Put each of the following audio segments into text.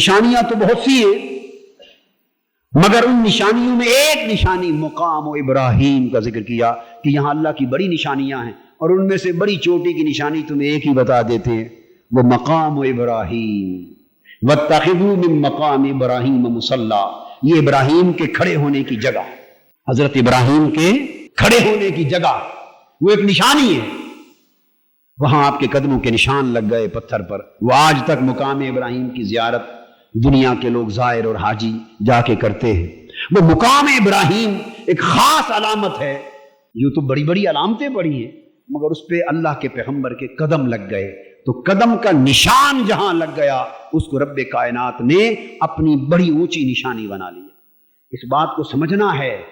نشانیاں تو بہت سی ہیں، مگر ان نشانیوں میں ایک نشانی مقام و ابراہیم کا ذکر کیا کہ یہاں اللہ کی بڑی نشانیاں ہیں اور ان میں سے بڑی چوٹی کی نشانی تمہیں ایک ہی بتا دیتے ہیں، وہ مقام و ابراہیم۔ و من مقام ابراہیم مسلح یہ ابراہیم کے کھڑے ہونے کی جگہ۔ حضرت ابراہیم کے کھڑے ہونے کی جگہ۔ وہ ایک نشانی ہے۔ وہاں آپ کے قدموں کے نشان لگ گئے پتھر پر۔ وہ آج تک مقام ابراہیم کی زیارت دنیا کے لوگ زائر اور حاجی جا کے کرتے ہیں۔ وہ مقام ابراہیم ایک خاص علامت ہے۔ یوں تو بڑی بڑی علامتیں پڑی ہیں، مگر اس پہ اللہ کے پیغمبر کے قدم لگ گئے۔ تو قدم کا نشان جہاں لگ گیا، اس کو رب کائنات نے اپنی بڑی اونچی نشانی بنا لی اس بات کو سمجھنا ہے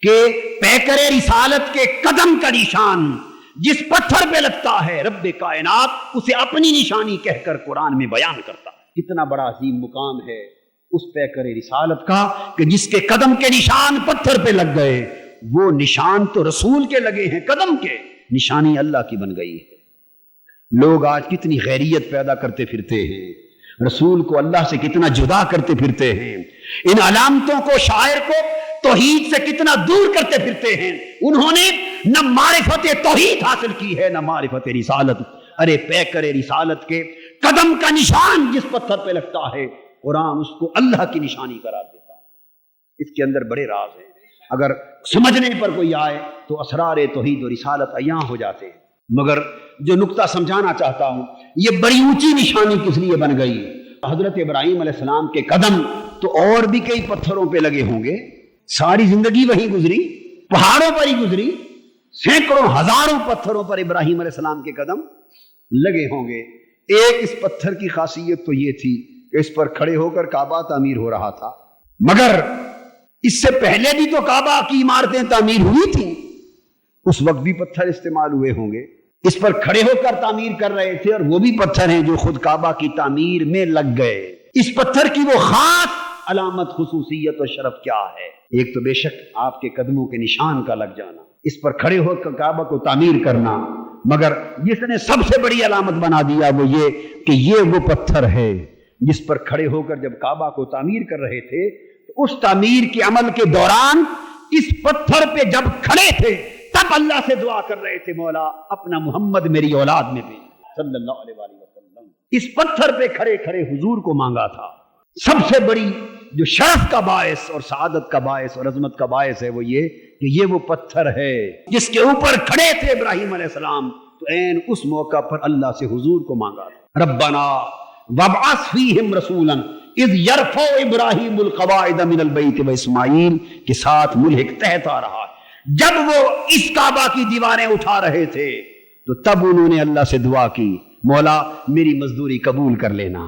کہ پیکر رسالت کے قدم کا نشان جس پتھر پہ لگتا ہے، رب کائنات اسے اپنی نشانی کہہ کر قرآن میں بیان کرتا کتنا بڑا عظیم مقام ہے اس پیکر رسالت کا کہ جس کے قدم کے نشان پتھر پہ لگ گئے، وہ نشان تو رسول کے لگے ہیں قدم کے، نشانی اللہ کی بن گئی ہے۔ لوگ آج کتنی غیریت پیدا کرتے پھرتے ہیں، رسول کو اللہ سے کتنا جدا کرتے پھرتے ہیں۔ ان علامتوں کو، شاعر کو توحید سے کتنا دور کرتے پھرتے ہیں۔ انہوں نے نہ معرفت توحید حاصل کی ہے، نہ معرفت رسالت۔ ارے پیکر رسالت کے قدم کا نشان جس پتھر پہ لگتا ہے، قرآن اس کو اللہ کی نشانی قرار دیتا ہے۔ اس کے اندر بڑے راز ہیں۔ اگر سمجھنے پر کوئی آئے تو اسرار توحید و رسالت ایاں ہو جاتے ہیں۔ مگر جو نقطہ سمجھانا چاہتا ہوں، یہ بڑی اونچی نشانی کس لیے بن گئی؟ حضرت ابراہیم علیہ السلام کے قدم تو اور بھی کئی پتھروں پہ لگے ہوں گے۔ ساری زندگی وہیں گزری، پہاڑوں پر ہی گزری، سینکڑوں ہزاروں پتھروں پر ابراہیم علیہ السلام کے قدم لگے ہوں گے۔ ایک اس پتھر کی خاصیت تو یہ تھی کہ اس پر کھڑے ہو کر کعبہ تعمیر ہو رہا تھا۔ مگر اس سے پہلے بھی تو کعبہ کی عمارتیں تعمیر ہوئی تھیں۔ اس وقت بھی پتھر استعمال ہوئے ہوں گے۔ اس پر کھڑے ہو کر تعمیر کر رہے تھے اور وہ بھی پتھر ہیں جو خود کعبہ کی تعمیر میں لگ گئے۔ اس پتھر کی وہ خاص علامت خصوصیت اور شرف کیا ہے؟ ایک تو بے شک آپ کے قدموں کے نشان کا لگ جانا۔ اس پر کھڑے ہو کر کعبہ کو تعمیر کرنا۔ مگر جس نے سب سے بڑی علامت بنا دیا وہ یہ کہ یہ وہ پتھر ہے جس پر کھڑے ہو کر جب کعبہ کو تعمیر کر رہے تھے، تو اس تعمیر کے عمل کے دوران اس پتھر پہ جب کھڑے تھے، تب اللہ سے دعا کر رہے تھے، مولا اپنا محمد میری اولاد میں بھی صلی اللہ علیہ وسلم۔ اس پتھر پہ کھڑے کھڑے حضور کو مانگا تھا۔ سب سے بڑی جو شرف کا باعث اور سعادت کا باعث اور عظمت کا باعث ہے وہ یہ کہ یہ وہ پتھر ہے جس کے اوپر کھڑے تھے ابراہیم علیہ السلام، تو این اس موقع پر اللہ سے حضور کو مانگا ربنا وبعث فیہم رسولا اذ یرفع ابراہیم القواعد من البیت و اسماعیل کے ساتھ ملحق تحت آ رہا۔ جب وہ اس کعبہ کی دیواریں اٹھا رہے تھے، تو تب انہوں نے اللہ سے دعا کی، مولا میری مزدوری قبول کر لینا۔